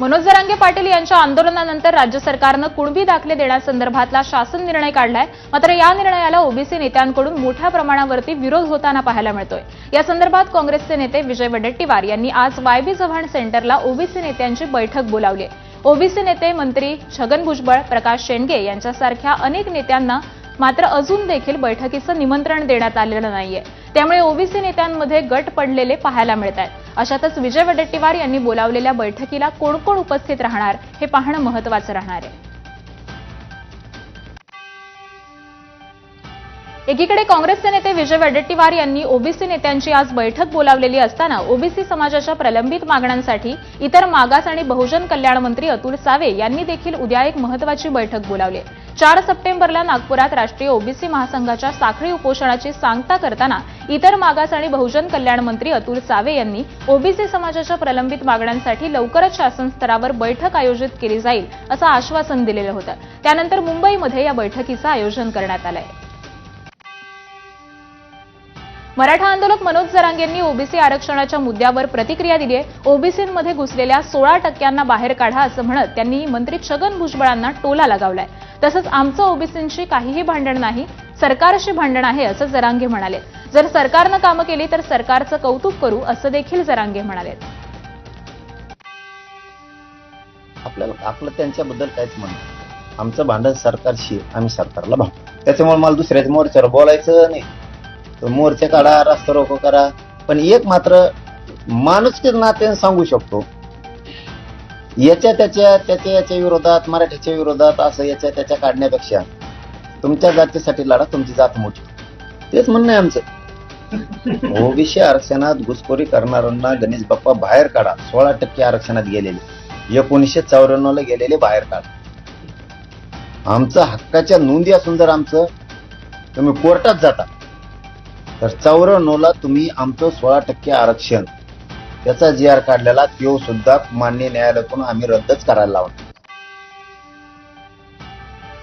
मनोज जरांगे पाटील यांच्या आंदोलनानंतर राज्य सरकारनं कुणबी दाखले देण्यासंदर्भातला शासन निर्णय काढलाय. मात्र या निर्णयाला ओबीसी नेत्यांकडून मोठ्या प्रमाणावरती विरोध होताना पाहायला मिळतोय. या संदर्भात काँग्रेसचे नेते विजय वडेट्टीवार यांनी आज वायबी चव्हाण सेंटरला ओबीसी नेत्यांची बैठक बोलावली. ओबीसी नेते मंत्री छगन भुजबळ प्रकाश शेंडगे यांच्यासारख्या अनेक नेत्यांना मात्र अजून देखील बैठकीचं निमंत्रण देण्यात आलेलं नाहीये. त्यामुळे ओबीसी नेत्यांमध्ये गट पडलेले पाहायला मिळत आहेत अशातच विजय वडेट्टीवार यांनी बोलावलेल्या बैठकीला कोण कोण उपस्थित राहणार हे पाहणं महत्वाचं राहणार आहे. एकीकडे काँग्रेसचे नेते विजय वडेट्टीवार यांनी ओबीसी नेत्यांची आज बैठक बोलावलेली असताना ओबीसी समाजाच्या प्रलंबित मागण्यांसाठी इतर मागास आणि बहुजन कल्याण मंत्री अतुल सावे यांनी देखील उद्या एक महत्वाची बैठक बोलावली. चार सप्टेंबरला नागपुरात राष्ट्रीय ओबीसी महासंघाच्या साखळी उपोषणाची सांगता करताना इतर मागास आणि बहुजन कल्याण मंत्री अतुल सावे यांनी ओबीसी समाजाच्या प्रलंबित मागण्यांसाठी लवकरच शासन स्तरावर बैठक आयोजित केली जाईल असं आश्वासन दिलेलं होतं. त्यानंतर मुंबईमध्ये या बैठकीचं आयोजन करण्यात आलंय. मराठा आंदोलक मनोज जरांगेंनी ओबीसी आरक्षणाच्या मुद्द्यावर प्रतिक्रिया दिली आहे. ओबीसीमध्ये घुसलेल्या सोळा टक्क्यांना बाहेर काढा असं म्हणत त्यांनी मंत्री छगन भुजबळांना टोला लगावलाय. तसंच आमचं ओबीसींशी काहीही भांडण नाही सरकारशी भांडण आहे असं जरांगे म्हणाले. जर सरकारनं कामं केली तर सरकारचं कौतुक करू असं देखील जरांगे म्हणाले. आपल्याला आपलं त्यांच्याबद्दल काहीच म्हणत आमचं भांडण सरकारशी आम्ही सरकारला भांडतो त्याच्यामुळे मला दुसऱ्याच्या मोर्चावर बोलायचं नाही. मोर्चे काढा रास्ता रोको करा. पण एक मात्र माणुसकी नात्याने सांगू शकतो. याच्या त्याच्या त्याच्या याच्या विरोधात मराठीच्या विरोधात असं याच्या त्याच्या काढण्यापेक्षा तुमच्या जातीसाठी लढा तुमची जात मोठी. तेच म्हणणं आहे आमचं. ओबीसी आरक्षणात घुसखोरी करणाऱ्यांना गणेश बाप्पा बाहेर काढा. सोळा टक्के आरक्षणात गेलेले. एकोणीसशे चौऱ्याण्णव ला गेलेले बाहेर काढा. आमचं हक्काच्या नोंदी असून जर आमचं तुम्ही कोर्टात जाता. तर चौऱ्याण्णव ला तुम्ही आमचं सोळा टक्के आरक्षण. त्याचा जी आर काढलेला तो सुद्धा मान्य न्यायालयातून आम्ही रद्दच करायला लावतो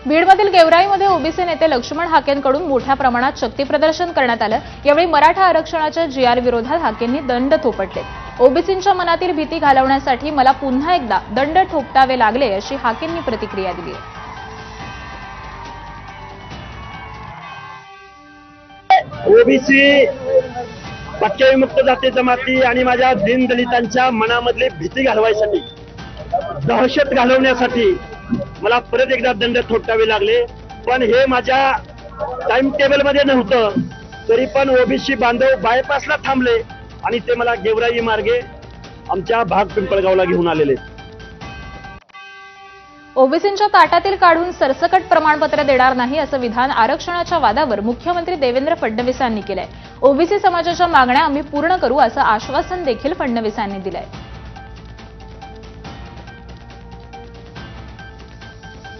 बीडमधील गेवराईमध्ये ओबीसी नेते लक्ष्मण हाकेंकडून मोठ्या प्रमाणात शक्तीप्रदर्शन करण्यात आलं. यावेळी मराठा आरक्षणाच्या जीआर विरोधात हाकेंनी दंड थोपटले. ओबीसींच्या मनातील भीती घालवण्यासाठी मला पुन्हा एकदा दंड ठोपटावे लागले अशी हाकेंनी प्रतिक्रिया दिली. ओबीसी पक्षविमुक्त जाती जमाती आणि माझ्या दीनदलितांच्या मनामधली भीती घालवायसाठी दहशत घालवण्यासाठी मला परत एकदा दंड थोटावे लागले. पण हे माझ्या टाइम टेबलमध्ये नव्हतं. तरी पण ओबीसी बांधव बायपासला थांबले आणि ते मला गेवराई मार्गे आमच्या भाग पिंपळगावला घेऊन आलेले. ओबीसींच्या ताटातील काढून सरसकट प्रमाणपत्र देणार नाही असं विधान आरक्षणाच्या वादावर मुख्यमंत्री देवेंद्र फडणवीसांनी केलंय. ओबीसी समाजाच्या मागण्या आम्ही पूर्ण करू असं आश्वासन देखील फडणवीसांनी दिलंय.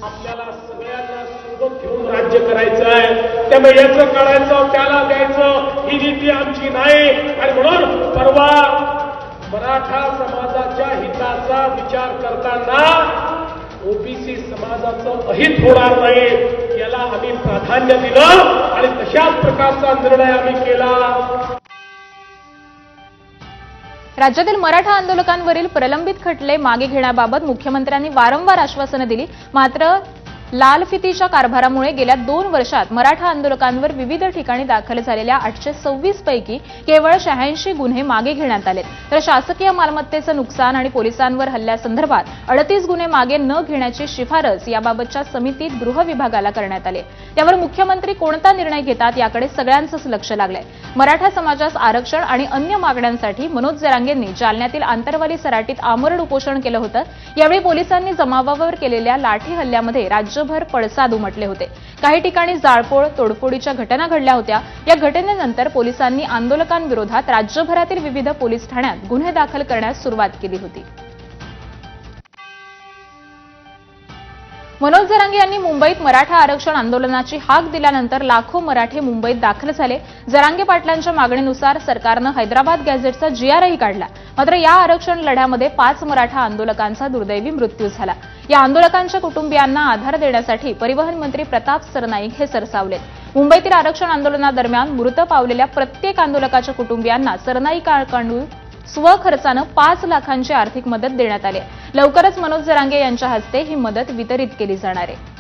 आपल्याला सगळ्यांना सोबत घेऊन राज्य करायचं आहे. त्यामुळे याचं काढायचं त्याला द्यायचं ही नीती आमची नाही. आणि म्हणून परवा मराठा समाजाच्या हिताचा विचार करताना ओबीसी समाजाचं अहित होणार नाही याला आम्ही प्राधान्य दिलं आणि तशाच प्रकारचा निर्णय आम्ही केला. राज्यातील मराठा आंदोलकांवरील प्रलंबित खटले मागे घेण्याबाबत मुख्यमंत्र्यांनी वारंवार आश्वासनं दिली. मात्र लाल फितीच्या कारभारामुळे गेल्या दोन वर्षात मराठा आंदोलकांवर विविध ठिकाणी दाखल झालेल्या आठशे सव्वीस पैकी केवळ शहाऐंशी गुन्हे मागे घेण्यात आले तर शासकीय मालमत्तेचं नुकसान आणि पोलिसांवर हल्ल्यासंदर्भात अडतीस गुन्हे मागे न घेण्याची शिफारस याबाबतच्या समितीत गृह विभागाला करण्यात आली. त्यावर मुख्यमंत्री कोणता निर्णय घेतात याकडे सगळ्यांचंच लक्ष लागलंय. मराठा समाजास आरक्षण आणि अन्य मागण्यांसाठी मनोज जरांगेंनी जालन्यातील आंतरवाली सराटीत आमरण उपोषण केलं होतं. यावेळी पोलिसांनी जमावावर केलेल्या लाठी हल्ल्यामध्ये राज्य राज्यभर पडसाद उमटले होते. काही ठिकाणी जाळपोळ तोडफोडीच्या घटना घडल्या होत्या. या घटनेनंतर पोलिसांनी आंदोलकांविरोधात राज्यभरातील विविध पोलीस ठाण्यात गुन्हे दाखल करण्यास सुरुवात केली होती. मनोज जरांगे यांनी मुंबईत मराठा आरक्षण आंदोलनाची हाक दिल्यानंतर लाखो मराठे मुंबईत दाखल झाले. जरांगे पाटलांच्या मागणीनुसार सरकारनं हैदराबाद गॅझेटचा जीआरही काढला. मात्र या आरक्षण लढ्यामध्ये पाच मराठा आंदोलकांचा दुर्दैवी मृत्यू झाला. या आंदोलकांच्या कुटुंबियांना आधार देण्यासाठी परिवहन मंत्री प्रताप सरनाईक हे सरसावलेत. मुंबईतील आरक्षण आंदोलनादरम्यान मृत पावलेल्या प्रत्येक आंदोलकाच्या कुटुंबियांना सरनाईकांकडून स्वखर्चानं पाच लाखांची आर्थिक मदत देण्यात आली लवकरच मनोज जरांगे यांच्या हस्ते ही मदत वितरित केली जाणार आहे.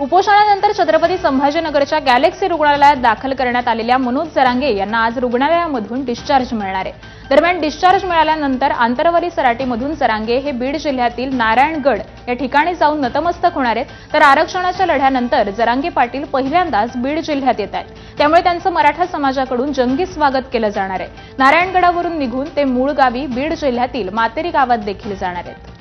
उपोषणानंतर छत्रपती संभाजीनगरच्या गॅलेक्सी रुग्णालयात दाखल करण्यात आलेल्या मनोज जरांगे यांना आज रुग्णालयामधून डिस्चार्ज मिळणार आहे. दरम्यान डिस्चार्ज मिळाल्यानंतर आंतरवली सराटीमधून सरांगे हे बीड जिल्ह्यातील नारायणगड या ठिकाणी जाऊन नतमस्तक होणार आहेत. तर आरक्षणाच्या लढ्यानंतर जरांगे पाटील पहिल्यांदाच बीड जिल्ह्यात येत आहेत. त्यामुळे त्यांचं मराठा समाजाकडून जंगी स्वागत केलं जाणार आहे. नारायणगडावरून निघून ते मूळ गावी बीड जिल्ह्यातील मातेरी गावात देखील जाणार आहेत.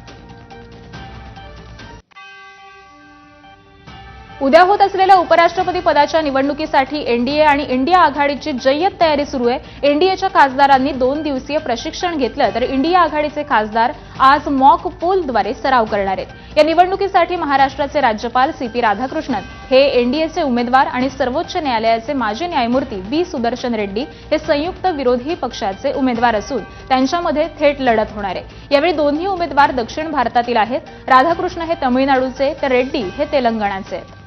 उद्या होत असलेल्या उपराष्ट्रपती पदाच्या निवडणुकीसाठी एनडीए आणि इंडिया आघाडीची जय्यत तयारी सुरू आहे. एनडीएच्या खासदारांनी दोन दिवसीय प्रशिक्षण घेतलं तर इंडिया आघाडीचे खासदार आज मॉक पोलद्वारे सराव करणार आहेत. या निवडणुकीसाठी महाराष्ट्राचे राज्यपाल सी पी राधाकृष्णन हे एनडीएचे उमेदवार आणि सर्वोच्च न्यायालयाचे माजी न्यायमूर्ती बी सुदर्शन रेड्डी हे संयुक्त विरोधी पक्षाचे उमेदवार असून त्यांच्यामध्ये थेट लढत होणार आहे. यावेळी दोन्ही उमेदवार दक्षिण भारतातील आहेत. राधाकृष्ण हे तमिळनाडूचे तर रेड्डी हे तेलंगणाचे आहेत.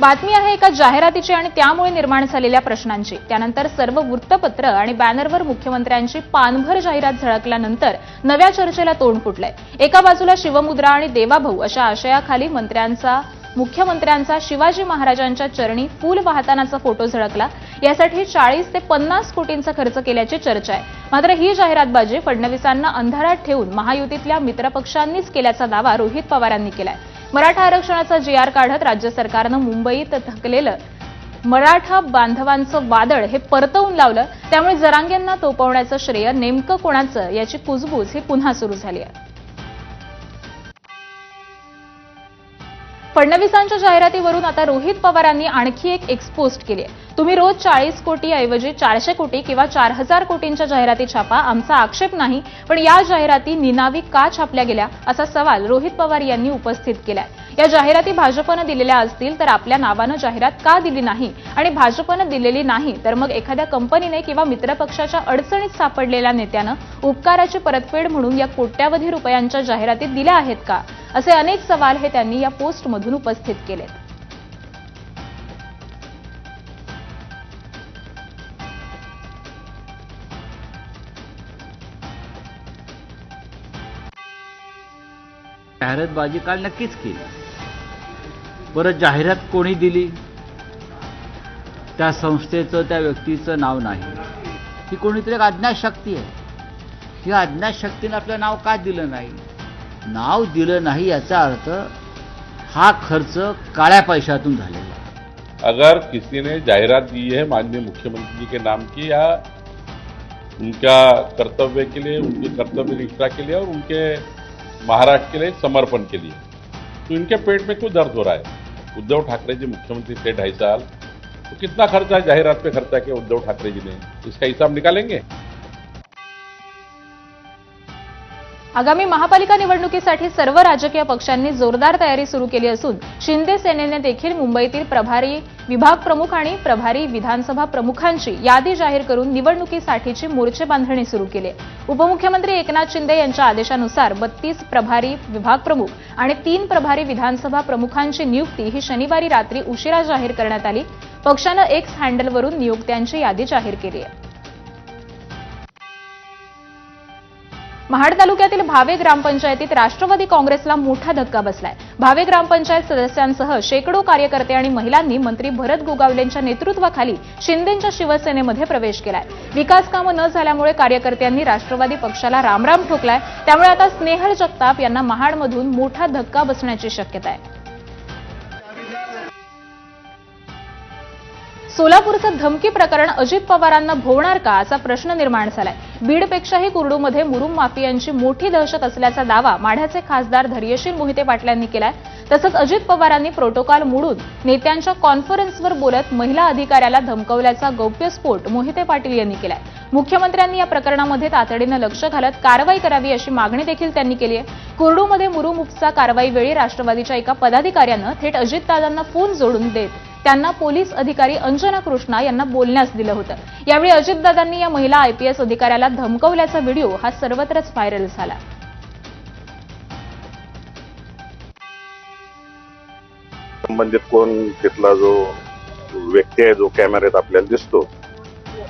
बातमी आहे एका जाहिरातीची आणि त्यामुळे निर्माण झालेल्या प्रश्नांची. त्यानंतर सर्व वृत्तपत्र आणि बॅनरवर मुख्यमंत्र्यांची पानभर जाहिरात झळकल्यानंतर नव्या चर्चेला तोंड फुटलंय. एका बाजूला शिवमुद्रा आणि देवाभाऊ अशा आशयाखाली मंत्र्यांचा मुख्यमंत्र्यांचा शिवाजी महाराजांच्या चरणी फूल वाहतानाचा फोटो झळकला. यासाठी चाळीस ते पन्नास कोटींचा खर्च केल्याची चर्चा आहे. मात्र ही जाहिरातबाजी फडणवीसांना अंधारात ठेवून महायुतीतल्या मित्रपक्षांनीच केल्याचा दावा रोहित पवारांनी केलाय. मराठा आरक्षणाचा जी आर काढत राज्य सरकारनं मुंबईत थकलेलं मराठा बांधवांचं वादळ हे परतवून लावलं. त्यामुळे जरांगेंना तोपवण्याचं श्रेय नेमकं कोणाचं? याची कुजबूज ही पुन्हा सुरू झाली आहे. फडणवीसांच्या जाहिरातीवरून आता रोहित पवारांनी आणखी एक एक्सपोस्ट केली आहे. तुम्ही रोज चाळीस कोटी ऐवजी चारशे कोटी किंवा चार हजार कोटींच्या जाहिराती छापा आमचा आक्षेप नाही पण या जाहिराती निनावी का छापल्या गेल्या असा सवाल रोहित पवार यांनी उपस्थित केलाय. या जाहिराती भाजपनं दिलेल्या असतील तर आपल्या नावानं जाहिरात का दिली नाही? आणि भाजपनं दिलेली नाही तर मग एखाद्या कंपनीने किंवा मित्रपक्षाच्या अडचणीत सापडलेल्या नेत्यानं उपकाराची परतफेड म्हणून या कोट्यावधी रुपयांच्या जाहिराती दिल्या आहेत का? असे अनेक सवाल हे त्यांनी या पोस्टमधून उपस्थित केलेत. जाहिरातबाजी काल नक्कीच केली. परत जाहिरात कोणी दिली? त्या संस्थेचं त्या व्यक्तीचं नाव नाही. ही कोणीतरी एक अज्ञात शक्ती आहे. ही अज्ञात शक्तीनं आपलं नाव का दिलं नाही? नाव दिलं नाही याचा अर्थ हा खर्च काळ्या पैशातून झालेला अगर किसी ने जाहिरात दी है माननीय मुख्यमंत्री जी के नाम की या उनका कर्तव्य के लिए उनकी कर्तव्य निष्ठा के लिए और उनके महाराष्ट्र के लिए समर्पण के लिए। तो इनके पेट में क्यों दर्द हो रहा है? उद्धव ठाकरे जी मुख्यमंत्री थे ढाई साल तो कितना खर्चा जाहिरात पे खर्चा किया उद्धव ठाकरे जी ने? इसका हिसाब निकालेंगे? आगामी महापालिका निवडणुकीसाठी सर्व राजकीय पक्षांनी जोरदार तयारी सुरू केली असून शिंदे सेनेने देखील मुंबईतील प्रभारी विभाग प्रमुख आणि प्रभारी विधानसभा प्रमुखांची यादी जाहीर करून निवडणुकीसाठीची मोर्चे बांधणी सुरू केली आहे. उपमुख्यमंत्री एकनाथ शिंदे यांच्या आदेशानुसार बत्तीस प्रभारी विभाग प्रमुख आणि तीन प्रभारी विधानसभा प्रमुखांची नियुक्ती ही शनिवारी रात्री उशिरा जाहीर करण्यात आली पक्षानं एक्स हँडलवरून नियुक्त्यांची यादी जाहीर केली आहे महाड तालुक्यातील भावे ग्रामपंचायतीत राष्ट्रवादी काँग्रेसला मोठा धक्का बसलाय. भावे ग्रामपंचायत सदस्यांसह शेकडो कार्यकर्ते आणि महिलांनी मंत्री भरत गोगावलेंच्या नेतृत्वाखाली शिंदेंच्या शिवसेनेमध्ये प्रवेश केलाय. विकास कामं न झाल्यामुळे कार्यकर्त्यांनी राष्ट्रवादी पक्षाला रामराम ठोकलाय. त्यामुळे आता स्नेहल जगताप यांना महाडमधून मोठा धक्का बसण्याची शक्यता आहे. सोलापूरचं धमकी प्रकरण अजित पवारांना भोवणार का असा प्रश्न निर्माण झालाय. बीडपेक्षाही कुर्डूमध्ये मुरुम माफियांची मोठी दहशत असल्याचा दावा माढ्याचे खासदार धैर्यशील मोहिते पाटलांनी केलाय. तसंच अजित पवारांनी प्रोटोकॉल मोडून नेत्यांच्या कॉन्फरन्सवर बोलत महिला अधिकाऱ्याला धमकवल्याचा गौप्यस्फोट मोहिते पाटील यांनी केलाय. मुख्यमंत्र्यांनी या प्रकरणामध्ये तातडीनं लक्ष घालत कारवाई करावी अशी मागणी देखील त्यांनी केली आहे. कुर्डूमध्ये मुरुम उपसा कारवाईवेळी राष्ट्रवादीच्या एका पदाधिकाऱ्यानं थेट अजितदादांना फोन जोडून देत त्यांना पोलीस अधिकारी अंजना कृष्णा यांना बोलण्यास दिलं होतं. यावेळी अजितदादांनी या महिला आयपीएस अधिकाऱ्याला धमकवल्याचा व्हिडिओ हा सर्वत्रच व्हायरल झाला. संबंधित कोण तिथला जो व्यक्ती आहे जो कॅमेऱ्यात आपल्याला दिसतो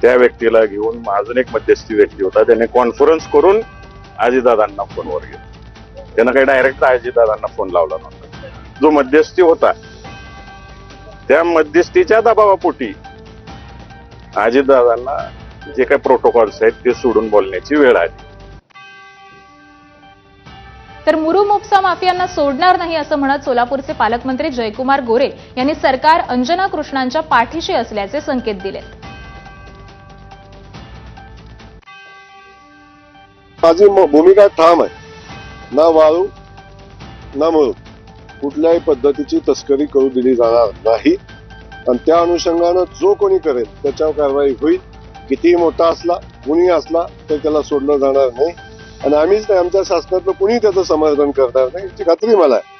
त्या व्यक्तीला घेऊन अजून एक मध्यस्थी व्यक्ती होता. त्याने कॉन्फरन्स करून अजितदादांना फोनवर घेतला. त्यानं काही डायरेक्ट अजितदादांना फोन लावला नव्हता. जो मध्यस्थी होता त्या मध्यस्थीच्या दबावापोटी अजितदादांना जे काही प्रोटोकॉल्स आहेत ते सोडून बोलण्याची वेळ आली. तर मुरु मोपसा माफियांना सोडणार नाही असं म्हणत सोलापूरचे पालकमंत्री जयकुमार गोरे यांनी सरकार अंजना कृष्णांच्या पाठीशी असल्याचे संकेत दिलेत. माझी भूमिका ठाम आहे. ना वाळू ना मळू. कुठल्याही पद्धतीची तस्करी करू दिली जाणार नाही. आणि त्या अनुषंगानं जो कोणी करेल त्याच्यावर कारवाई होईल. कितीही मोठा असला कुणी असला तर त्याला सोडलं जाणार नाही. आणि आम्हीच नाही आमच्या शासनातलं कुणी त्याचं समर्थन करणार नाही याची खात्री मला आहे.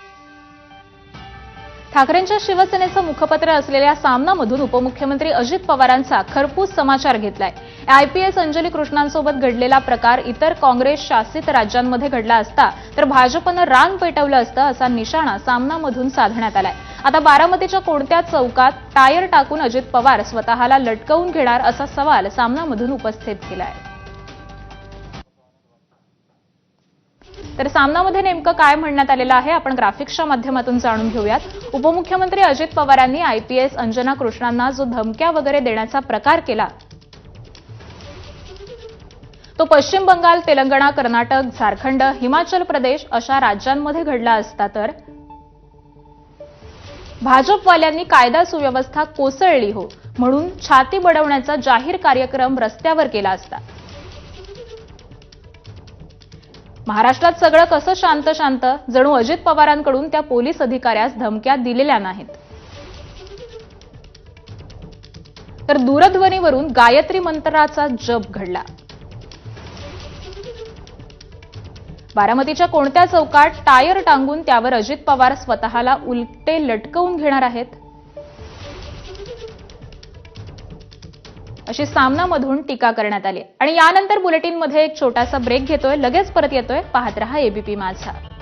ठाकरेंच्या शिवसेनेचं मुखपत्र असलेल्या सामनामधून उपमुख्यमंत्री अजित पवारांचा खरपूस समाचार घेतलाय. आयपीएस अंजली कृष्णांसोबत घडलेला प्रकार इतर काँग्रेस शासित राज्यांमध्ये घडला असता तर भाजपनं रान पेटवलं असतं असा निशाणा सामनामधून साधण्यात आलाय. आता बारामतीच्या कोणत्या चौकात टायर टाकून अजित पवार स्वतःला लटकवून घेणार असा सवाल सामनामधून उपस्थित केलाय. तर सामनामध्ये नेमकं काय म्हणण्यात आलेलं आहे आपण ग्राफिक्सच्या माध्यमातून जाणून घेऊयात. उपमुख्यमंत्री अजित पवारांनी आयपीएस अंजना कृष्णांना जो धमक्या वगैरे देण्याचा प्रकार केला तो पश्चिम बंगाल तेलंगणा कर्नाटक झारखंड हिमाचल प्रदेश अशा राज्यांमध्ये घडला असता तर? भाजपवाल्यांनी कायदा सुव्यवस्था कोसळली हो म्हणून छाती बडवण्याचा जाहीर कार्यक्रम रस्त्यावर केला असता. महाराष्ट्रात सगळं कसं शांत शांत जणू अजित पवारांकडून त्या पोलीस अधिकाऱ्यास धमक्या दिलेल्या नाहीत. तर दूरध्वनीवरून गायत्री मंत्राचा जप घडला. बारामतीच्या कोणत्या चौकात टायर टांगून त्यावर अजित पवार स्वतःला उलटे लटकवून घेणार आहेत? अशी सामनामधून टीका करण्यात आली. आणि यानंतर बुलेटिनमध्ये एक छोटासा ब्रेक घेतोय लगेच परत येतोय. पाहत रहा एबीपी माझा.